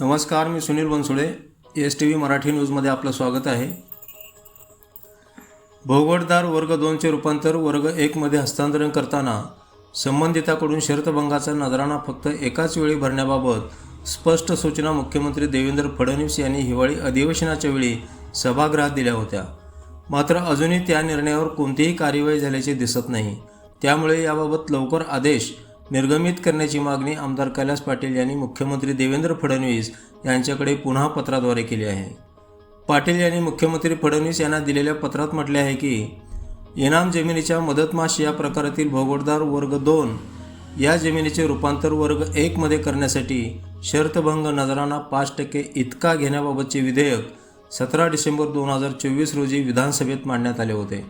नमस्कार मी Sunil Bansule S T V Marathi न्यूजमध्ये आपलं स्वागत आहे. भोगवटदार वर्ग दोनचे रूपांतर वर्ग एकमध्ये हस्तांतरण करताना संबंधिताकडून शर्तभंगाचा नजराणा फक्त एकाच वेळी भरण्याबाबत स्पष्ट सूचना मुख्यमंत्री देवेंद्र फडणवीस यांनी हिवाळी अधिवेशनाच्या वेळी सभागृहात दिल्या होत्या. मात्र अजूनही त्या निर्णयावर कोणतीही कार्यवाही झाल्याचे दिसत नाही. त्यामुळे याबाबत लवकर आदेश निर्गमित करण्याची मागणी आमदार कैलास पाटील यांनी मुख्यमंत्री देवेंद्र फडणवीस यांच्याकडे पुन्हा पत्राद्वारे केली आहे. पाटील यांनी मुख्यमंत्री फडणवीस यांना दिलेल्या पत्रात म्हटले आहे की इनाम जमिनीच्या मदतमाश या प्रकारातील भोगवटदार वर्ग दोन या जमिनीचे रूपांतर वर्ग एकमध्ये करण्यासाठी शर्तभंग नजराना पाच टक्के इतका घेण्याबाबतचे विधेयक सतरा डिसेंबर दोन हजार चोवीस रोजी विधानसभेत मांडण्यात आले होते.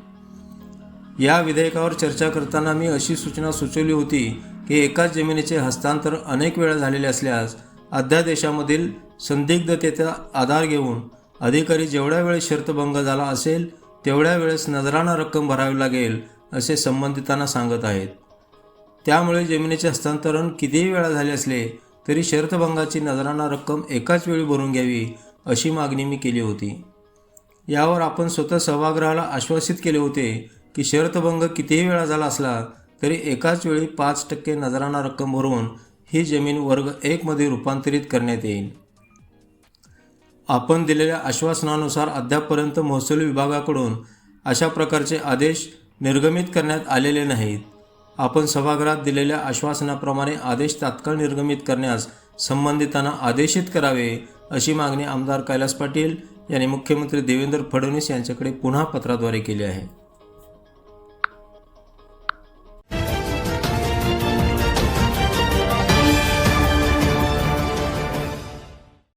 या विधेयकावर चर्चा करताना मी अशी सूचना सुचवली होती की एकाच जमिनीचे हस्तांतरण अनेक वेळा झालेले असल्यास अध्यादेशामधील संदिग्धतेचा आधार घेऊन अधिकारी जेवढ्या वेळेस शर्तभंग झाला असेल तेवढ्या वेळेस नजराना रक्कम भरावी लागेल असे संबंधितांना सांगत आहेत. त्यामुळे जमिनीचे हस्तांतरण कितीही वेळा झाले असले तरी शर्तभंगाची नजराना रक्कम एकाच वेळी भरून घ्यावी अशी मागणी मी केली होती. यावर आपण स्वतः सभागृहाला आश्वासित केले होते की शर्तभंग कितीही वेळा झाला असला तरी एकाच वेळी पाच टक्के नजराना रक्कम भरून ही जमीन वर्ग एकमध्ये रूपांतरित करण्यात येईल. आपण दिलेल्या आश्वासनानुसार अद्यापपर्यंत महसूल विभागाकडून अशा प्रकारचे आदेश निर्गमित करण्यात आलेले नाहीत. आपण सभागृहात दिलेल्या आश्वासनाप्रमाणे आदेश तात्काळ निर्गमित करण्यास संबंधितांना आदेशित करावे अशी मागणी आमदार कैलास पाटील यांनी मुख्यमंत्री देवेंद्र फडणवीस यांच्याकडे पुन्हा पत्राद्वारे केली आहे.